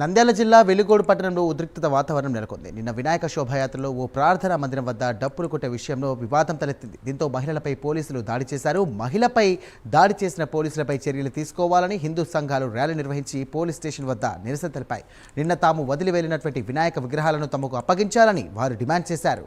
నంద్యాల జిల్లా వెలుగోడు పట్టణంలో ఉద్రిక్తత వాతావరణం నెలకొంది. నిన్న వినాయక శోభాయాత్రలో ఓ ప్రార్థనా మందిరం వద్ద డప్పులు కొట్టే విషయంలో వివాదం తలెత్తింది. దీంతో మహిళలపై పోలీసులు దాడి చేశారు. మహిళపై దాడి చేసిన పోలీసులపై చర్యలు తీసుకోవాలని హిందూ సంఘాలు ర్యాలీ నిర్వహించి పోలీస్ స్టేషన్ వద్ద నిరసన తెలిపాయి. నిన్న తాము వదిలి వెళ్ళినటువంటి వినాయక విగ్రహాలను తమకు అప్పగించాలని వారు డిమాండ్ చేశారు.